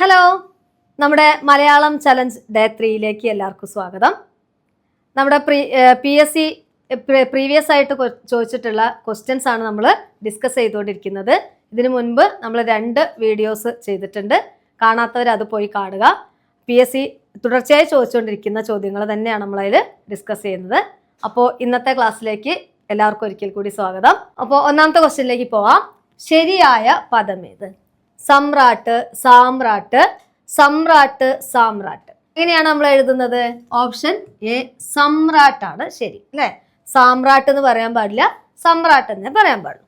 Hello നമ്മുടെ Malayalam challenge day ത്രീയിലേക്ക് എല്ലാവർക്കും സ്വാഗതം. നമ്മുടെ pre P S C previous ആയിട്ട് ചോദിച്ചിട്ടുള്ള ക്വസ്റ്റ്യൻസ് ആണ് നമ്മൾ ഡിസ്കസ് ചെയ്തുകൊണ്ടിരിക്കുന്നത്. ഇതിനു മുൻപ് നമ്മൾ രണ്ട് വീഡിയോസ് ചെയ്തിട്ടുണ്ട്. കാണാത്തവർ അത് പോയി കാണുക. പി എസ് സി തുടർച്ചയായി ചോദിച്ചുകൊണ്ടിരിക്കുന്ന ചോദ്യങ്ങൾ തന്നെയാണ് നമ്മളതിൽ ഡിസ്കസ് ചെയ്യുന്നത്. അപ്പോൾ ഇന്നത്തെ ക്ലാസ്സിലേക്ക് എല്ലാവർക്കും ഒരിക്കൽ കൂടി സ്വാഗതം. അപ്പോൾ ഒന്നാമത്തെ ക്വസ്റ്റ്യനിലേക്ക് പോവാം. ശരിയായ പദം ഏത്? സമ്രാട്ട് സാമ്രാട്ട് സമ്രാട്ട് സാമ്രാട്ട്. എങ്ങനെയാണ് നമ്മൾ എഴുതുന്നത്. ഓപ്ഷൻ എ സമ്രാട്ടാണ്. ശരി അല്ലേ? സാമ്രാട്ട് എന്ന് പറയാൻ പാടില്ല സമ്രാട്ട് എന്നേ പറയാൻ പാടുള്ളൂ.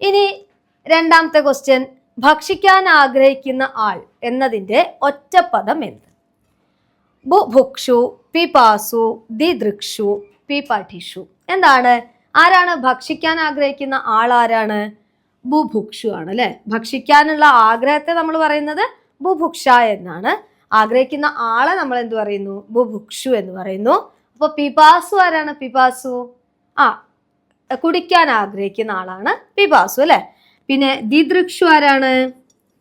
ഇനി രണ്ടാമത്തെ ക്വസ്റ്റ്യൻ ഭക്ഷിക്കാൻ ആഗ്രഹിക്കുന്ന ആൾ എന്നതിന്റെ ഒറ്റപ്പദം എന്ത്? ബുഭുക്ഷു പിപാസു ദിദൃക്ഷു പിപാഠിഷു എന്താണ്? ആരാണ് ഭക്ഷിക്കാൻ ആഗ്രഹിക്കുന്ന ആൾ ആരാണ്? ബുഭുക്ഷു ആണ് അല്ലെ ഭക്ഷിക്കാനുള്ള ആഗ്രഹത്തെ നമ്മൾ പറയുന്നത് ബുഭുക്ഷ എന്നാണ്. ആഗ്രഹിക്കുന്ന ആളെ നമ്മൾ എന്ത് പറയുന്നു? ബുഭുക്ഷു എന്ന് പറയുന്നു. അപ്പൊ പിപാസു ആരാണ് പിപാസു? ആ കുടിക്കാൻ ആഗ്രഹിക്കുന്ന ആളാണ് പിപാസു അല്ലെ? പിന്നെ ദിദൃക്ഷു ആരാണ്?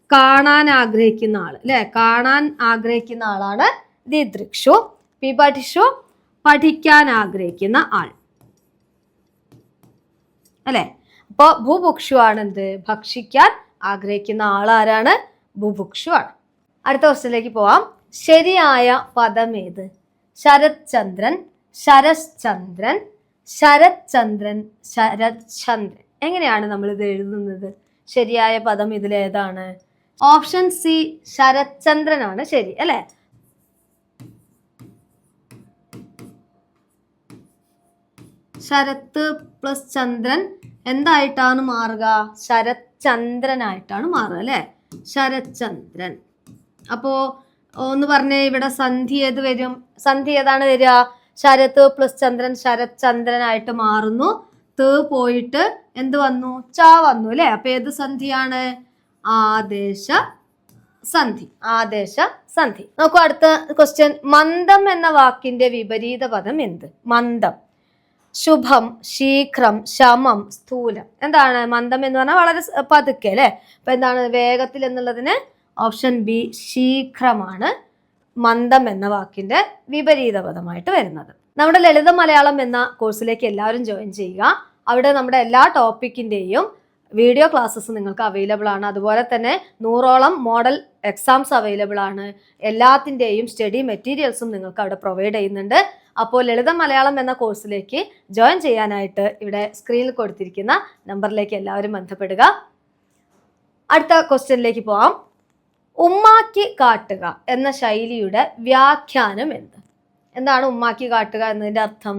കാണാൻ ആഗ്രഹിക്കുന്ന ആൾ അല്ലെ? കാണാൻ ആഗ്രഹിക്കുന്ന ആളാണ് ദിദൃക്ഷു. പിപഠിഷു പഠിക്കാൻ ആഗ്രഹിക്കുന്ന ആൾ അല്ലെ? അപ്പൊ ഭൂഭുക്ഷു ആണ് എന്ത് ഭക്ഷിക്കാൻ ആഗ്രഹിക്കുന്ന ആളാരാണ് ആണ് അടുത്ത ക്വസ്റ്റിലേക്ക് പോവാം. ശരിയായ പദം ഏത് ശരത്ചന്ദ്രൻ ശരശ്ചന്ദ്രൻ ശരത്ചന്ദ്രൻ ശരത്ചന്ദ്രൻ. എങ്ങനെയാണ് നമ്മൾ ഇത് എഴുതുന്നത്? ശരിയായ പദം ഇതിലേതാണ് ഓപ്ഷൻ സി ശരത്ചന്ദ്രനാണ്. ശരി അല്ലേ? ശരത്ത് പ്ലസ് ചന്ദ്രൻ എന്തായിട്ടാണ് മാറുക? ശരത്ചന്ദ്രനായിട്ടാണ് മാറുക അല്ലെ? ശരചന്ദ്രൻ അപ്പോ ഒന്ന് പറഞ്ഞേ ഇവിടെ സന്ധി ഏത് വരും? സന്ധി ഏതാണ് വരിക? ശരത്ത് പ്ലസ് ചന്ദ്രൻ ശരത്ചന്ദ്രനായിട്ട് മാറുന്നു. ത് പോയിട്ട് എന്ത് വന്നു? ച വന്നു അല്ലെ? അപ്പൊ ഏത് സന്ധിയാണ്? ആദേശ സന്ധി ആദേശ സന്ധി. നോക്കൂ അടുത്ത ക്വസ്റ്റ്യൻ മന്ദം എന്ന വാക്കിന്റെ വിപരീത പദം എന്ത്? മന്ദം. ശുഭം ശീഘ്രം ശമം സ്ഥൂലം. എന്താണ് മന്ദം എന്ന് പറഞ്ഞാൽ വളരെ പതുക്കെ അല്ലേ? അപ്പൊ എന്താണ് വേഗത്തിൽ എന്നുള്ളതിന് ഓപ്ഷൻ ബി ശീഘ്രമാണ് മന്ദം എന്ന വാക്കിന്റെ വിപരീത പദമായിട്ട് വരുന്നത്. നമ്മുടെ ലളിത മലയാളം എന്ന കോഴ്സിലേക്ക് എല്ലാവരും ജോയിൻ ചെയ്യുക. അവിടെ നമ്മുടെ എല്ലാ ടോപ്പിക്കിന്റെയും വീഡിയോ ക്ലാസ്സസ് നിങ്ങൾക്ക് അവൈലബിൾ ആണ്. അതുപോലെ തന്നെ നൂറോളം മോഡൽ എക്സാംസ് അവൈലബിൾ ആണ്. എല്ലാത്തിന്റെയും സ്റ്റഡി മെറ്റീരിയൽസും നിങ്ങൾക്ക് അവിടെ പ്രൊവൈഡ് ചെയ്യുന്നുണ്ട്. അപ്പോൾ ലളിത മലയാളം എന്ന കോഴ്സിലേക്ക് ജോയിൻ ചെയ്യാനായിട്ട് ഇവിടെ സ്ക്രീനിൽ കൊടുത്തിരിക്കുന്ന നമ്പറിലേക്ക് എല്ലാവരും ബന്ധപ്പെടുക. അടുത്ത ക്വസ്റ്റ്യനിലേക്ക് പോവാം. ഉമ്മാക്കി കാട്ടുക എന്ന ശൈലിയുടെ വ്യാഖ്യാനം എന്ത്? എന്താണ് ഉമ്മാക്കി കാട്ടുക എന്നതിന്റെ അർത്ഥം?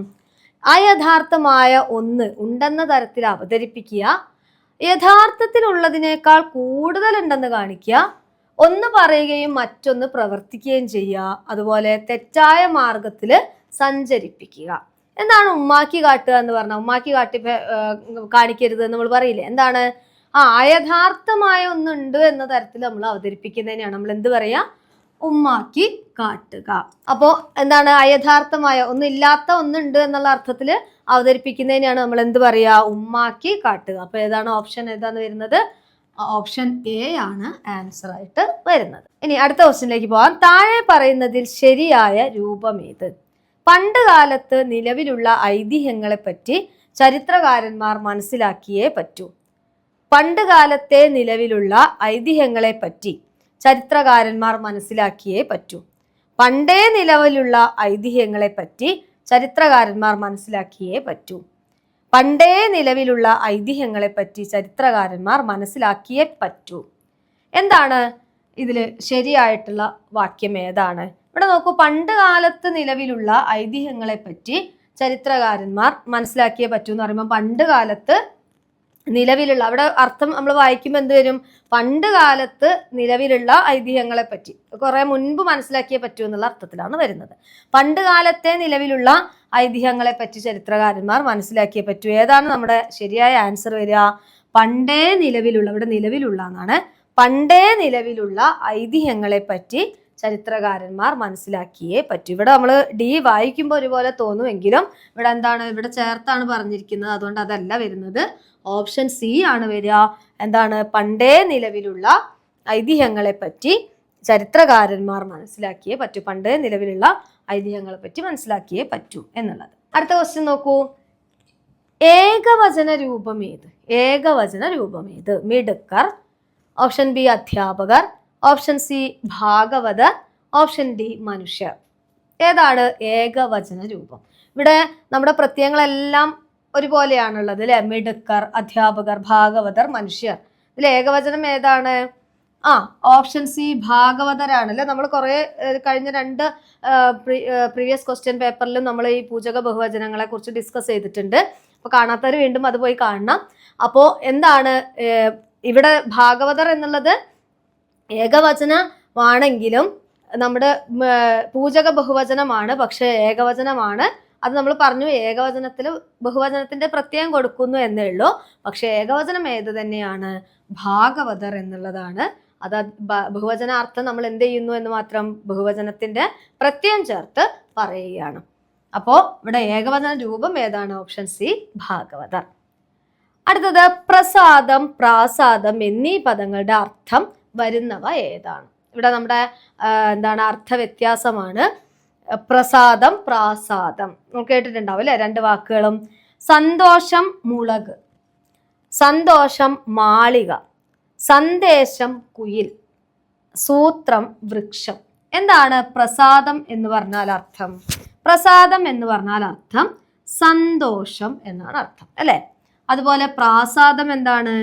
അയഥാർത്ഥമായ ഒന്ന് ഉണ്ടെന്ന തരത്തിൽ അവതരിപ്പിക്കുക യഥാർത്ഥത്തിലുള്ളതിനേക്കാൾ കൂടുതലുണ്ടെന്ന് കാണിക്കുക ഒന്ന് പറയുകയും മറ്റൊന്ന് പ്രവർത്തിക്കുകയും ചെയ്യുക. അതുപോലെ തെറ്റായ മാർഗത്തിൽ സഞ്ചരിപ്പിക്കുക. എന്താണ് ഉമ്മാക്കി കാട്ടുക എന്ന് പറഞ്ഞാൽ? ഉമ്മാക്കി കാട്ടി കാണിക്കരുത് നമ്മൾ പറയില്ലേ? എന്താണ്? ആ അയഥാർത്ഥമായ ഒന്നുണ്ട് എന്ന തരത്തിൽ നമ്മൾ അവതരിപ്പിക്കുന്നതിനെയാണ് നമ്മൾ എന്ത് പറയാ? ഉമ്മാക്കി കാട്ടുക. അപ്പോൾ എന്താണ്? അയഥാർത്ഥമായ ഒന്നില്ലാത്ത ഒന്നുണ്ട് എന്നുള്ള അർത്ഥത്തിൽ അവതരിപ്പിക്കുന്നതിനെയാണ് നമ്മൾ എന്ത് പറയാ? ഉമ്മാക്കി കാട്ടുക. അപ്പോൾ ഏതാണ് ഓപ്ഷൻ? ഏതാണ് വരുന്നത്? ഓപ്ഷൻ എ ആണ് ആൻസർ ആയിട്ട് വരുന്നത്. ഇനി അടുത്ത ക്വസ്റ്റിനിലേക്ക് പോകാം താഴെ പറയുന്നതിൽ ശരിയായ രൂപം ഏത്? പണ്ട് കാലത്ത് നിലവിലുള്ള ഐതിഹ്യങ്ങളെ പറ്റി ചരിത്രകാരന്മാർ മനസ്സിലാക്കിയേ പറ്റൂ. പണ്ട് കാലത്തെ നിലവിലുള്ള ഐതിഹ്യങ്ങളെ പറ്റി ചരിത്രകാരന്മാർ മനസ്സിലാക്കിയേ പറ്റൂ. പണ്ടേ നിലവിലുള്ള ഐതിഹ്യങ്ങളെ പറ്റി ചരിത്രകാരന്മാർ മനസ്സിലാക്കിയേ പറ്റൂ. പണ്ടേ നിലവിലുള്ള ഐതിഹ്യങ്ങളെ പറ്റി ചരിത്രകാരന്മാർ മനസ്സിലാക്കിയേ പറ്റൂ. എന്താണ്? ഇതിൽ ശരിയായിട്ടുള്ള വാക്യം ഏതാണ്? ഇവിടെ നോക്കൂ പണ്ട് കാലത്ത് നിലവിലുള്ള ഐതിഹ്യങ്ങളെ പറ്റി ചരിത്രകാരന്മാർ മനസ്സിലാക്കിയേ പറ്റൂ എന്ന് പറയുമ്പോൾ പണ്ട് കാലത്ത് നിലവിലുള്ള അവിടെ അർത്ഥം നമ്മൾ വായിക്കുമ്പോൾ എന്ത് വരും? പണ്ട് കാലത്ത് നിലവിലുള്ള ഐതിഹ്യങ്ങളെ പറ്റി കുറെ മുൻപ് മനസ്സിലാക്കിയേ പറ്റൂ എന്നുള്ള അർത്ഥത്തിലാണ് വരുന്നത്. പണ്ട് കാലത്തെ നിലവിലുള്ള ഐതിഹ്യങ്ങളെ പറ്റി ചരിത്രകാരന്മാർ മനസ്സിലാക്കിയേ പറ്റൂ. ഏതാണ് നമ്മുടെ ശരിയായ ആൻസർ വരിക? പണ്ടേ നിലവിലുള്ള ഇവിടെ നിലവിലുള്ള എന്നാണ്. പണ്ടേ നിലവിലുള്ള ഐതിഹ്യങ്ങളെ പറ്റി ചരിത്രകാരന്മാർ മനസ്സിലാക്കിയേ പറ്റൂ. ഇവിടെ നമ്മൾ ഡി വായിക്കുമ്പോൾ ഒരുപോലെ തോന്നുമെങ്കിലും ഇവിടെ എന്താണ് ഇവിടെ ചേർത്താണ് പറഞ്ഞിരിക്കുന്നത്. അതുകൊണ്ട് അതല്ല വരുന്നത്. ഓപ്ഷൻ സി ആണ് വരിക. എന്താണ് പണ്ടേ നിലവിലുള്ള ഐതിഹ്യങ്ങളെ പറ്റി ചരിത്രകാരന്മാർ മനസ്സിലാക്കിയേ പറ്റൂ. പണ്ടേ നിലവിലുള്ള ഐതിഹ്യങ്ങളെ പറ്റി മനസ്സിലാക്കിയേ പറ്റൂ എന്നുള്ളത്. അടുത്ത ക്വസ്റ്റ്യൻ നോക്കൂ. ഏകവചന രൂപമേത് ഏകവചന രൂപമേത് മിടുക്കർ ഓപ്ഷൻ ബി അധ്യാപകർ ഓപ്ഷൻ സി ഭാഗവത ഓപ്ഷൻ ഡി മനുഷ്യർ ഏതാണ് ഏകവചന രൂപം? ഇവിടെ നമ്മുടെ പ്രത്യയങ്ങളെല്ലാം ഒരുപോലെയാണുള്ളത് അല്ലെ? മിടുക്കർ അധ്യാപകർ ഭാഗവതർ മനുഷ്യർ. ഇതിൽ ഏകവചനം ഏതാണ്? ആ ഓപ്ഷൻ സി ഭാഗവതരാണ് അല്ലെ നമ്മൾ കുറേ കഴിഞ്ഞ രണ്ട് പ്രീവിയസ് ക്വസ്റ്റ്യൻ പേപ്പറിലും നമ്മൾ ഈ പൂജക ബഹുവചനങ്ങളെ കുറിച്ച് ഡിസ്കസ് ചെയ്തിട്ടുണ്ട്. അപ്പൊ കാണാത്തവർ വീണ്ടും അത് പോയി കാണണം. അപ്പോ എന്താണ് ഇവിടെ ഭാഗവതർ എന്നുള്ളത് ഏകവചനമാണെങ്കിലും നമ്മുടെ പൂജക ബഹുവചനമാണ് പക്ഷേ ഏകവചനമാണ്. അത് നമ്മൾ പറഞ്ഞു ഏകവചനത്തിൽ ബഹുവചനത്തിന്റെ പ്രത്യയം കൊടുക്കുന്നു എന്നേ ഉള്ളൂ. പക്ഷെ ഏകവചനം ഏത് തന്നെയാണ്? ഭാഗവതർ എന്നുള്ളതാണ്. അത് ബഹുവചനാർത്ഥം നമ്മൾ എന്ത് ചെയ്യുന്നു എന്ന് മാത്രം ബഹുവചനത്തിന്റെ പ്രത്യയം ചേർത്ത് പറയുകയാണ്. അപ്പോൾ ഇവിടെ ഏകവചന രൂപം ഏതാണ്? ഓപ്ഷൻ സി ഭാഗവതർ. അടുത്തത് പ്രസാദം പ്രാസാദം എന്നീ പദങ്ങളുടെ അർത്ഥം വരുന്നവ ഏതാണ്? ഇവിടെ നമ്മുടെ എന്താണ് അർത്ഥവ്യത്യാസമാണ് പ്രസാദം പ്രാസാദം. കേട്ടിട്ടുണ്ടാവും അല്ലെ? രണ്ട് വാക്കുകളും. സന്തോഷം മുളക്. സന്തോഷം മാളിക. സന്ദേശം കുയിൽ. സൂത്രം വൃക്ഷം. എന്താണ് പ്രസാദം എന്ന് പറഞ്ഞാൽ അർത്ഥം? പ്രസാദം എന്ന് പറഞ്ഞാൽ അർത്ഥം സന്തോഷം എന്നാണ് അർത്ഥം അല്ലെ? അതുപോലെ പ്രാസാദം എന്താണ്?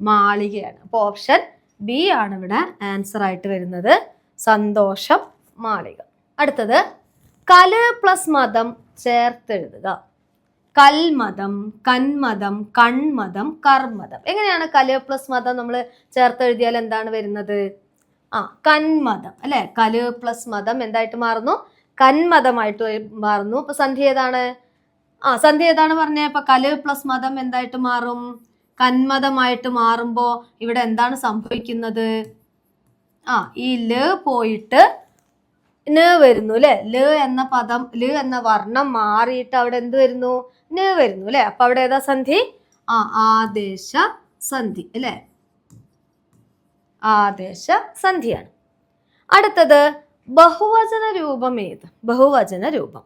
മാളികയാണ്. അപ്പോൾ ഓപ്ഷൻ ബി ആണ് ഇവിടെ ആൻസർ ആയിട്ട് വരുന്നത്. സന്തോഷം മാളിക. അടുത്തത് കൽ പ്ലസ് മതം ചേർത്തെഴുതുക. കൽമതം കന്മതം കൺമതം കർമ്മതം എങ്ങനെയാണ് കൽ പ്ലസ് മതം നമ്മൾ ചേർത്തെഴുതിയാൽ എന്താണ് വരുന്നത്? ആ കന്മതം അല്ലെ? കൽ പ്ലസ് മതം എന്തായിട്ട് മാറുന്നു? കന്മതമായിട്ട് മാറുന്നു. ഇപ്പൊ സന്ധ്യ ഏതാണ്? ആ സന്ധ്യ ഏതാണ് പറഞ്ഞ? ഇപ്പൊ കൽ പ്ലസ് മതം എന്തായിട്ട് മാറും? കന്മതമായിട്ട് മാറുമ്പോൾ ഇവിടെ എന്താണ് സംഭവിക്കുന്നത്? ആ ഈ ൽ പോയിട്ട് ന് വരുന്നു അല്ലെ ൽ എന്ന പദം ൽ എന്ന വർണം മാറിയിട്ട് അവിടെ എന്ത് വരുന്നു? ന് വരുന്നു അല്ലെ അപ്പൊ അവിടെ ഏതാ സന്ധി? ആ ആദേശ സന്ധി അല്ലെ ആദേശ സന്ധിയാണ്. അടുത്തത് ബഹുവചന രൂപം ഏത്? ബഹുവചന രൂപം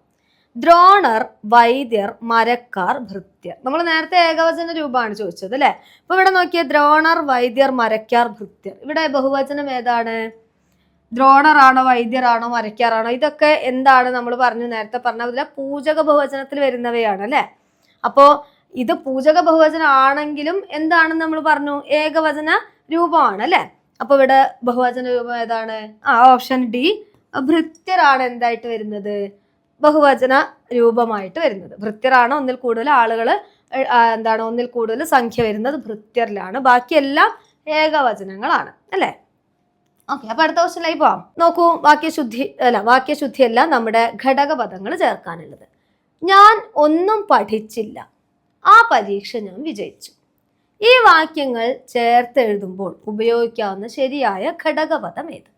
ദ്രോണർ വൈദ്യർ മരക്കാർ ഭൃത്യർ. നമ്മൾ നേരത്തെ ഏകവചന രൂപമാണ് ചോദിച്ചത് അല്ലെ? അപ്പൊ ഇവിടെ നോക്കിയ ദ്രോണർ വൈദ്യർ മരക്കാർ ഭൃത്യർ. ഇവിടെ ബഹുവചനം ഏതാണ്? ദ്രോണറാണോ വൈദ്യറാണോ മരക്കാറാണോ? ഇതൊക്കെ എന്താണ് നമ്മൾ പറഞ്ഞു നേരത്തെ പറഞ്ഞ പോലെ പൂജക ബഹുവചനത്തിൽ വരുന്നവയാണ് അല്ലെ? അപ്പോ ഇത് പൂജക ബഹുവചനം ആണെങ്കിലും എന്താണെന്ന് നമ്മൾ പറഞ്ഞു? ഏകവചന രൂപമാണ് അല്ലെ? അപ്പൊ ഇവിടെ ബഹുവചന രൂപം ഏതാണ്? ആ ഓപ്ഷൻ ഡി. ഭൃത്യരാണ് എന്തായിട്ട് വരുന്നത്? ബഹുവചന രൂപമായിട്ട് വരുന്നത്. ഭൃത്യരാണ് ഒന്നിൽ കൂടുതൽ ആളുകൾ എന്താണ് ഒന്നിൽ കൂടുതൽ സംഖ്യ വരുന്നത് ഭൃത്യരിലാണ്. ബാക്കിയെല്ലാം ഏകവചനങ്ങളാണ്. അല്ലേ? ഓക്കെ അപ്പൊ അടുത്ത ക്വസ്റ്റ്യനിലേക്ക് പോവാം. നോക്കൂ വാക്യശുദ്ധി അല്ല വാക്യശുദ്ധിയല്ല നമ്മുടെ ഘടകപദങ്ങൾ ചേർക്കാനുള്ളത്. ഞാൻ ഒന്നും പഠിച്ചില്ല. ആ പരീക്ഷ ഞാൻ വിജയിച്ചു. ഈ വാക്യങ്ങൾ ചേർത്തെഴുതുമ്പോൾ ഉപയോഗിക്കാവുന്ന ശരിയായ ഘടകപദം ഏത്?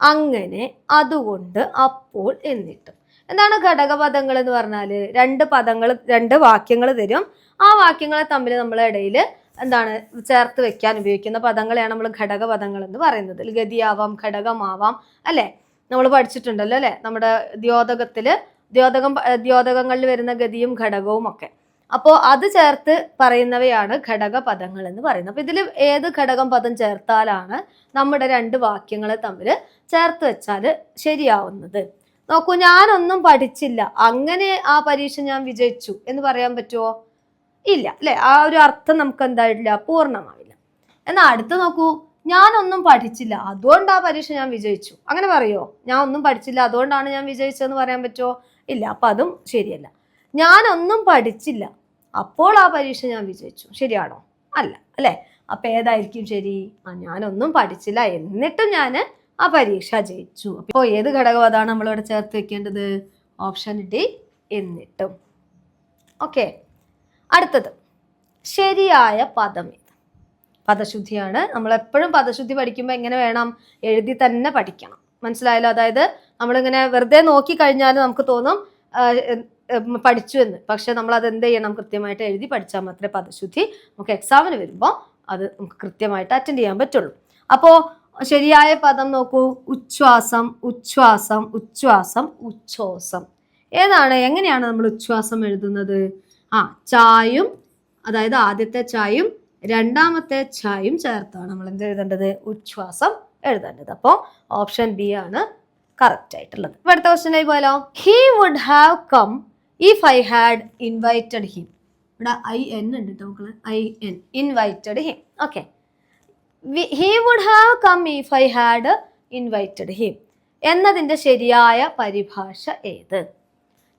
അങ്ങനെ അതുകൊണ്ട് അപ്പോൾ എന്നിട്ടും. എന്താണ് ഘടകപദങ്ങൾ എന്ന് പറഞ്ഞാൽ രണ്ട് പദങ്ങൾ രണ്ട് വാക്യങ്ങൾ തരും. ആ വാക്യങ്ങളെ തമ്മിൽ നമ്മളെ ഇടയിൽ എന്താണ് ചേർത്ത് വെക്കാൻ ഉപയോഗിക്കുന്ന പദങ്ങളെയാണ് നമ്മൾ ഘടകപദങ്ങൾ എന്ന് പറയുന്നത് ഗതിയാവാം ഘടകമാവാം അല്ലെ? നമ്മൾ പഠിച്ചിട്ടുണ്ടല്ലോ അല്ലെ? നമ്മുടെ ദ്യോതകത്തിൽ ദ്യോതകം ദ്യോതകങ്ങളിൽ വരുന്ന ഗതിയും ഘടകവും ഒക്കെ. അപ്പോൾ അത് ചേർത്ത് പറയുന്നവയാണ് ഘടക പദങ്ങൾ എന്ന് പറയുന്നത്. അപ്പൊ ഇതിൽ ഏത് ഘടകം പദം ചേർത്താലാണ് നമ്മുടെ രണ്ട് വാക്യങ്ങളെ തമ്മിൽ ചേർത്ത് വെച്ചാൽ ശരിയാവുന്നത്. നോക്കൂ ഞാനൊന്നും പഠിച്ചില്ല. അങ്ങനെ ആ പരീക്ഷ ഞാൻ വിജയിച്ചു എന്ന് പറയാൻ പറ്റുമോ ഇല്ല അല്ലെ? ആ ഒരു അർത്ഥം നമുക്ക് എന്തായിട്ടില്ല പൂർണമാവില്ല എന്നാൽ അടുത്ത് നോക്കൂ ഞാനൊന്നും പഠിച്ചില്ല. അതുകൊണ്ട് ആ പരീക്ഷ ഞാൻ വിജയിച്ചു. അങ്ങനെ പറയോ? ഞാൻ ഒന്നും പഠിച്ചില്ല അതുകൊണ്ടാണ് ഞാൻ വിജയിച്ചതെന്ന് പറയാൻ പറ്റുമോ ഇല്ല അപ്പൊ അതും ശരിയല്ല. ഞാനൊന്നും പഠിച്ചില്ല അപ്പോൾ ആ പരീക്ഷ ഞാൻ വിജയിച്ചു. ശരിയാണോ? അല്ല അല്ലെ? അപ്പൊ ഏതായിരിക്കും ശരി? ആ ഞാനൊന്നും പഠിച്ചില്ല എന്നിട്ടും ഞാൻ ആ പരീക്ഷ ജയിച്ചു. അപ്പോൾ ഏത് ഘടകം അതാണ് നമ്മളിവിടെ ചേർത്ത് വെക്കേണ്ടത്? ഓപ്ഷൻ ഡി എന്നിട്ടും. ഓക്കെ. അടുത്തത്. ശരിയായ പദം പദശുദ്ധിയാണ്. നമ്മൾ എപ്പോഴും പദശുദ്ധി പഠിക്കുമ്പോൾ എങ്ങനെ വേണം എഴുതി തന്നെ പഠിക്കണം. മനസ്സിലായല്ലോ? അതായത് നമ്മളിങ്ങനെ വെറുതെ നോക്കി കഴിഞ്ഞാൽ നമുക്ക് തോന്നും പഠിച്ചു എന്ന്. പക്ഷെ നമ്മൾ അത് എന്ത് ചെയ്യണം? കൃത്യമായിട്ട് എഴുതി പഠിച്ചാൽ മാത്രമേ പദശുദ്ധി നമുക്ക് എക്സാമിന് വരുമ്പോൾ അത് നമുക്ക് കൃത്യമായിട്ട് അറ്റൻഡ് ചെയ്യാൻ പറ്റുള്ളൂ. അപ്പോൾ ശരിയായ പദം നോക്കൂ. ഉച്ഛ്വാസം ഉച്ഛ്വാസം ഉച്ഛ്വാസം ഉച്ഛ്വാസം. ഏതാണ്? എങ്ങനെയാണ് നമ്മൾ ഉച്ഛ്വാസം എഴുതുന്നത്? ആ ചായും അതായത് ആദ്യത്തെ ചായും രണ്ടാമത്തെ ചായും ചേർത്താണ് നമ്മൾ എന്ത് എഴുതേണ്ടത്? ഉച്ഛ്വാസം എഴുതേണ്ടത്. അപ്പോൾ ഓപ്ഷൻ ബി ആണ് കറക്റ്റ് ആയിട്ടുള്ളത്. ഇപ്പൊ അടുത്ത ക്വസ്റ്റ്യൻ പോയാലോ? He would have come if I had invited him ഇവിടെ ഐ എൻ ഉണ്ട് കേട്ടോ മക്കൾ. I N invited him okay he would have come if I had invited him എന്നതിന്റെ ശരിയായ പരിഭാഷ ഏത്?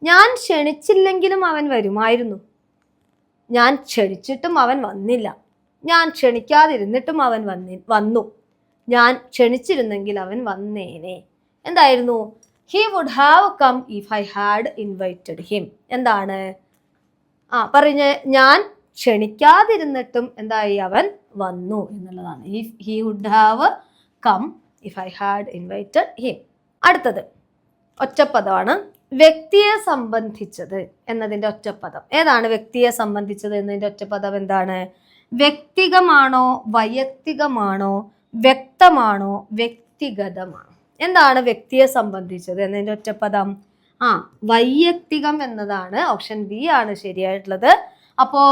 ഞാൻ ക്ഷണിച്ചില്ലെങ്കിലും അവൻ വരുമായിരുന്നു. ഞാൻ ക്ഷണിച്ചിട്ടും അവൻ വന്നില്ല. ഞാൻ ക്ഷണിക്കാതിരുന്നിട്ടും അവൻ വന്നി വന്നു. ഞാൻ ക്ഷണിച്ചിരുന്നെങ്കിൽ അവൻ വന്നേനെ. എന്തായിരുന്നു? He would have come if I had invited him എന്താണ്? ആ പറഞ്ഞ് ഞാൻ ക്ഷണിക്കാതിരുന്നിട്ടും എന്തായി അവൻ വന്നു എന്നുള്ളതാണ്. If he would have come if I had invited him അടുത്തത് ഒറ്റപ്പദമാണ് വ്യക്തിയെ സംബന്ധിച്ചത് എന്നതിന്റെ ഒറ്റപ്പദം. ഏതാണ് വ്യക്തിയെ സംബന്ധിച്ചത് എന്നതിന്റെ ഒറ്റപ്പദം എന്താണ്? വ്യക്തികമാണോ വൈയക്തികമാണോ വ്യക്തമാണോ വ്യക്തിഗതമാണോ? എന്താണ് വ്യക്തിയെ സംബന്ധിച്ചത് എന്നതിന്റെ ഒറ്റപ്പദം? ആ വൈയക്തികം എന്നതാണ്. ഓപ്ഷൻ ബി ആണ് ശരിയായിട്ടുള്ളത്. അപ്പോൾ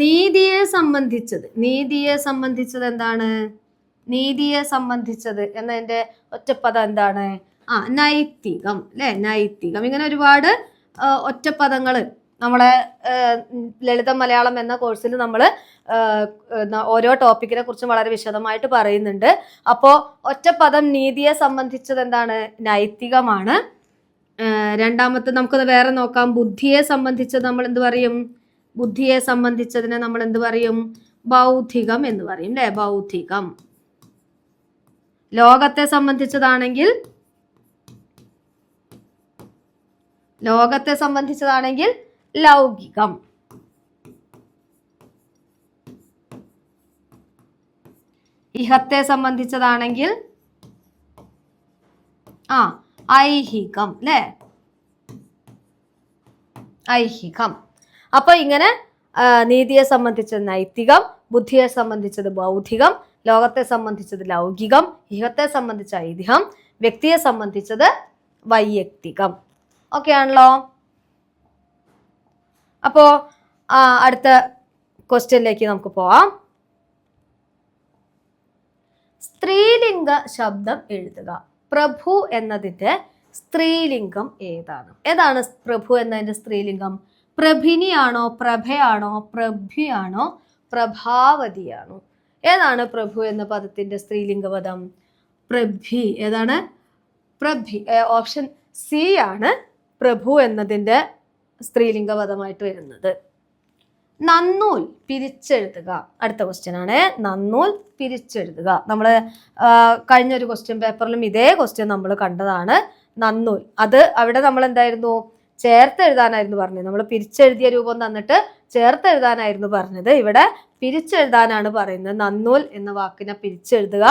നീതിയെ സംബന്ധിച്ചത്. നീതിയെ സംബന്ധിച്ചത് എന്താണ്? നീതിയെ സംബന്ധിച്ചത് എന്നതിന്റെ ഒറ്റപ്പദം എന്താണ്? ആ നൈതികം അല്ലെ? നൈതികം. ഇങ്ങനെ ഒരുപാട് ഒറ്റപ്പദങ്ങൾ നമ്മളെ ലളിത മലയാളം എന്ന കോഴ്സിൽ നമ്മൾ ഓരോ ടോപ്പിക്കിനെ കുറിച്ചും വളരെ വിശദമായിട്ട് പറയുന്നുണ്ട്. അപ്പോൾ ഒറ്റപ്പദം നീതിയെ സംബന്ധിച്ചത് എന്താണ്? നൈതികമാണ്. രണ്ടാമത്തെ നമുക്കത് വേറെ നോക്കാം. ബുദ്ധിയെ സംബന്ധിച്ചത് നമ്മൾ എന്ത് പറയും? ബുദ്ധിയെ സംബന്ധിച്ചതിനെ നമ്മൾ എന്ത് പറയും? ബൗദ്ധികം എന്ന് പറയും അല്ലെ ബൗദ്ധികം. ലോകത്തെ സംബന്ധിച്ചതാണെങ്കിൽ ലോകത്തെ സംബന്ധിച്ചതാണെങ്കിൽ ലൗകികം. ഇഹത്തെ സംബന്ധിച്ചതാണെങ്കിൽ ആ ഐഹികം അല്ലേ ഐഹികം. അപ്പൊ ഇങ്ങനെ നീതിയെ സംബന്ധിച്ചത് നൈതികം ബുദ്ധിയെ സംബന്ധിച്ചത് ബൗദ്ധികം ലോകത്തെ സംബന്ധിച്ചത് ലൗകികം ഇഹത്തെ സംബന്ധിച്ച ഐതിഹ്യം വ്യക്തിയെ സംബന്ധിച്ചത് വൈയക്തികം. ഓക്കെ ആണല്ലോ? അപ്പോ അടുത്ത ക്വസ്റ്റ്യനിലേക്ക് നമുക്ക് പോവാം. സ്ത്രീലിംഗ ശബ്ദം എഴുതുക. പ്രഭു എന്നതിന്റെ സ്ത്രീലിംഗം ഏതാണ്? ഏതാണ് പ്രഭു എന്നതിന്റെ സ്ത്രീലിംഗം? പ്രഭിനിയാണോ പ്രഭയാണോ പ്രഭ്യാണോ പ്രഭാവതിയാണോ? ഏതാണ് പ്രഭു എന്ന പദത്തിന്റെ സ്ത്രീലിംഗപദം? പ്രഭി ഏതാണ്? പ്രഭി ഓപ്ഷൻ സി ആണ് പ്രഭു എന്നതിന്റെ സ്ത്രീലിംഗപദമായിട്ട് വരുന്നത്. നന്നൂൽ പിരിച്ചെഴുതുക. അടുത്ത ക്വസ്റ്റ്യൻ ആണ്. നന്നൂൽ പിരിച്ചെഴുതുക. നമ്മൾ കഴിഞ്ഞ ഒരു ക്വസ്റ്റ്യൻ പേപ്പറിലും ഇതേ ക്വസ്റ്റ്യൻ നമ്മൾ കണ്ടതാണ്. നന്നൂൽ. അത് അവിടെ നമ്മൾ എന്തായിരുന്നു ചേർത്ത് എഴുതാനായിരുന്നു പറഞ്ഞത്. നമ്മൾ പിരിച്ചെഴുതിയ രൂപം തന്നിട്ട് ചേർത്ത് എഴുതാനായിരുന്നു പറഞ്ഞത്. ഇവിടെ പിരിച്ചെഴുതാനാണ് പറയുന്നത്. നന്നൂൽ എന്ന വാക്കിനെ പിരിച്ചെഴുതുക.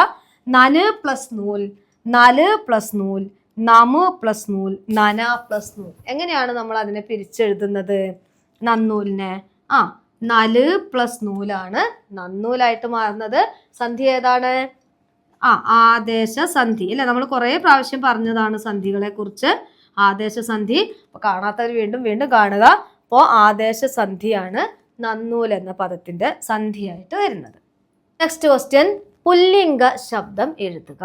നന് പ്ലസ് നൂൽ നൽ പ്ലസ് നൂൽ നമു പ്ലസ് നൂൽ നന പ്ലസ് നൂൽ. എങ്ങനെയാണ് നമ്മൾ അതിനെ പിരിച്ചെഴുതുന്നത്? നന്നൂലിനെ. ആ നൽ പ്ലസ് നൂലാണ് നന്നൂലായിട്ട് മാറുന്നത്. സന്ധി ഏതാണ്? ആ ആദേശ സന്ധി. അല്ലെ നമ്മൾ കുറേ പ്രാവശ്യം പറഞ്ഞതാണ് സന്ധികളെ കുറിച്ച് ആദേശ സന്ധി അപ്പൊ കാണാത്തവർ വീണ്ടും വീണ്ടും കാണുക. അപ്പോൾ ആദേശ സന്ധിയാണ് നന്നൂൽ എന്ന പദത്തിന്റെ സന്ധിയായിട്ട് വരുന്നത്. നെക്സ്റ്റ് ക്വസ്റ്റ്യൻ പുല്ലിംഗ ശബ്ദം എഴുതുക.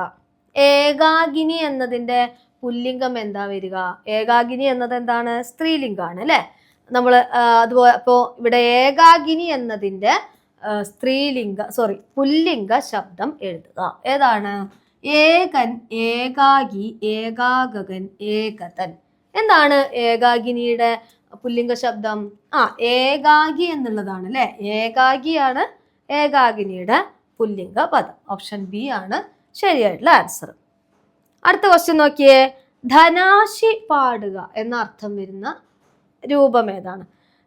ഏകാഗിനി എന്നതിന്റെ പുല്ലിംഗം എന്താ വരിക? ഏകാഗിനി എന്നത് എന്താണ്? സ്ത്രീലിംഗമാണ് അല്ലെ? നമ്മൾ അതുപോലെ അപ്പോൾ ഇവിടെ ഏകാഗിനി എന്നതിന്റെ സ്ത്രീലിംഗ സോറി പുല്ലിംഗ ശബ്ദം എഴുതുക. ഏതാണ്? ഏകൻ ഏകാകി ഏകാഗകൻ ഏകതൻ. എന്താണ് ഏകാഗിനിയുടെ പുല്ലിംഗ ശബ്ദം? ആ ഏകാഗി എന്നുള്ളതാണ് അല്ലെ? ഏകാഗിയാണ് ഏകാഗിനിയുടെ പുല്ലിംഗ പദം. ഓപ്ഷൻ ബി ആണ് ശരിയായിട്ടുള്ള ആൻസർ. അടുത്ത ക്വസ്റ്റ്യൻ നോക്കിയേ. ധനാശി പാടുക എന്ന അർത്ഥം വരുന്ന രൂപം ഏതാണ്?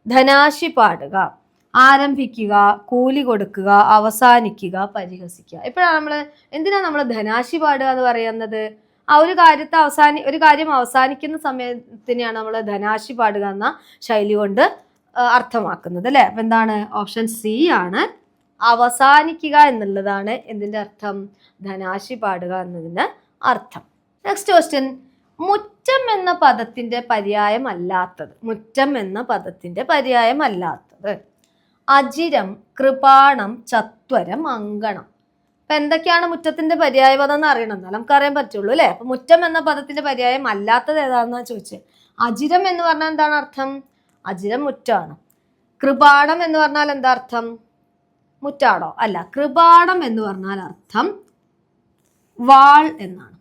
ധനാശി പാടുക. ആരംഭിക്കുക കൂലി കൊടുക്കുക അവസാനിക്കുക പരിഹസിക്കുക. ഇപ്പോഴാണ് നമ്മൾ എന്തിനാണ് നമ്മൾ ധനാശി പാടുക എന്ന് പറയുന്നത്? ആ ഒരു കാര്യത്തെ അവസാനി ഒരു കാര്യം അവസാനിക്കുന്ന സമയത്തിനെയാണ് നമ്മൾ ധനാശി പാടുക എന്ന ശൈലി കൊണ്ട് അർത്ഥമാക്കുന്നത് അല്ലേ? അപ്പം എന്താണ്? ഓപ്ഷൻ സി ആണ്. അവസാനിക്കുക എന്നുള്ളതാണ് എന്തിന്റെ അർത്ഥം? ധനാശി പാടുക എന്നതിന് അർത്ഥം. നെക്സ്റ്റ് ക്വസ്റ്റ്യൻ മുറ്റം എന്ന പദത്തിന്റെ പര്യായമല്ലാത്തത്. മുറ്റം എന്ന പദത്തിന്റെ പര്യായം അല്ലാത്തത് അജിരം കൃപാണം ചത്വരം അങ്കണം. അപ്പൊ എന്തൊക്കെയാണ് മുറ്റത്തിന്റെ പര്യായ പദം എന്ന് അറിയണം നമുക്കറിയാൻ പറ്റുള്ളൂ അല്ലെ? അപ്പൊ മുറ്റം എന്ന പദത്തിന്റെ പര്യായം അല്ലാത്തത് ഏതാണെന്നാ ചോദിച്ചത് അജിരം എന്ന് പറഞ്ഞാൽ എന്താണ് അർത്ഥം? അജിരം മുറ്റാണ്. കൃപാണം എന്ന് പറഞ്ഞാൽ എന്താ അർത്ഥം? മുറ്റാടോ അല്ല കൃപാണം എന്ന് പറഞ്ഞാൽ അർത്ഥം വാൾ എന്നാണ്.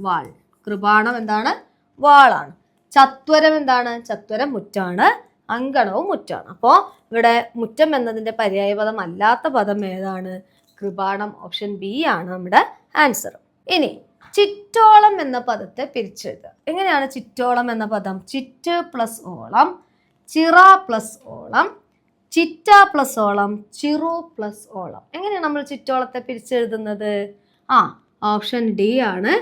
വാൾ. കൃപാണം എന്താണ്? വാളാണ്. ചത്വരം എന്താണ്? ചത്വരം മുറ്റാണ്. അങ്കണവും മുറ്റമാണ് അപ്പോൾ ഇവിടെ മുറ്റം എന്നതിന്റെ പര്യായപദം അല്ലാത്ത പദം ഏതാണ്? കൃപാണം ഓപ്ഷൻ ബി ആണ് നമ്മുടെ ആൻസർ ഇനി ചിറ്റോളം എന്ന പദത്തെ പിരിച്ചെഴുതുക എങ്ങനെയാണ് ചിറ്റോളം എന്ന പദം? ചിറ്റ് പ്ലസ് ഓളം ചിറ പ്ലസ് ഓളം ചിറ്റ പ്ലസ് ഓളം ചിറു പ്ലസ് ഓളം. എങ്ങനെയാണ് നമ്മൾ ചിറ്റോളത്തെ പിരിച്ചെഴുതുന്നത് ആ ഓപ്ഷൻ ഡി ആണ്.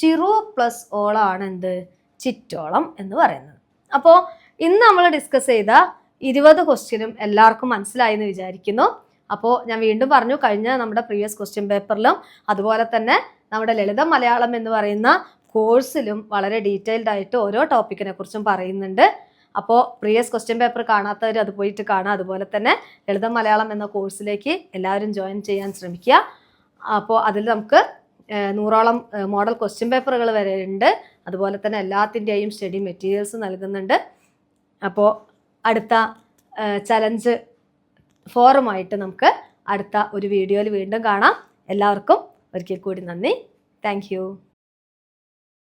ചിറു പ്ലസ് ഓളാണ് എന്ത്? ചിറ്റോളം എന്ന് പറയുന്നത്. അപ്പോൾ ഇന്ന് നമ്മൾ ഡിസ്കസ് ചെയ്ത ഇരുപത് ക്വസ്റ്റ്യനും എല്ലാവർക്കും മനസ്സിലായി എന്ന് വിചാരിക്കുന്നു. അപ്പോൾ ഞാൻ വീണ്ടും പറഞ്ഞു കഴിഞ്ഞ നമ്മുടെ പ്രീവിയസ് ക്വസ്റ്റ്യൻ പേപ്പറിലും അതുപോലെ തന്നെ നമ്മുടെ ലളിതം മലയാളം എന്ന് പറയുന്ന കോഴ്സിലും വളരെ ഡീറ്റെയിൽഡ് ആയിട്ട് ഓരോ ടോപ്പിക്കിനെ കുറിച്ചും പറയുന്നുണ്ട്. അപ്പോൾ പ്രീവിയസ് ക്വസ്റ്റ്യൻ പേപ്പർ കാണാത്തവർ അത് പോയിട്ട് കാണാം. അതുപോലെ തന്നെ ലളിതം മലയാളം എന്ന കോഴ്സിലേക്ക് എല്ലാവരും ജോയിൻ ചെയ്യാൻ ശ്രമിക്കുക. അപ്പോൾ അതിൽ നമുക്ക് നൂറോളം മോഡൽ ക്വസ്റ്റ്യൻ പേപ്പറുകൾ വരെ ഉണ്ട്. അതുപോലെ തന്നെ എല്ലാത്തിന്റെയും സ്റ്റഡി മെറ്റീരിയൽസ് നൽകുന്നുണ്ട്. അപ്പോൾ അടുത്ത ചലഞ്ച് ഫോറുമായിട്ട് നമുക്ക് അടുത്ത ഒരു വീഡിയോയിൽ വീണ്ടും കാണാം. എല്ലാവർക്കും ഒരിക്കൽ കൂടി നന്ദി. താങ്ക്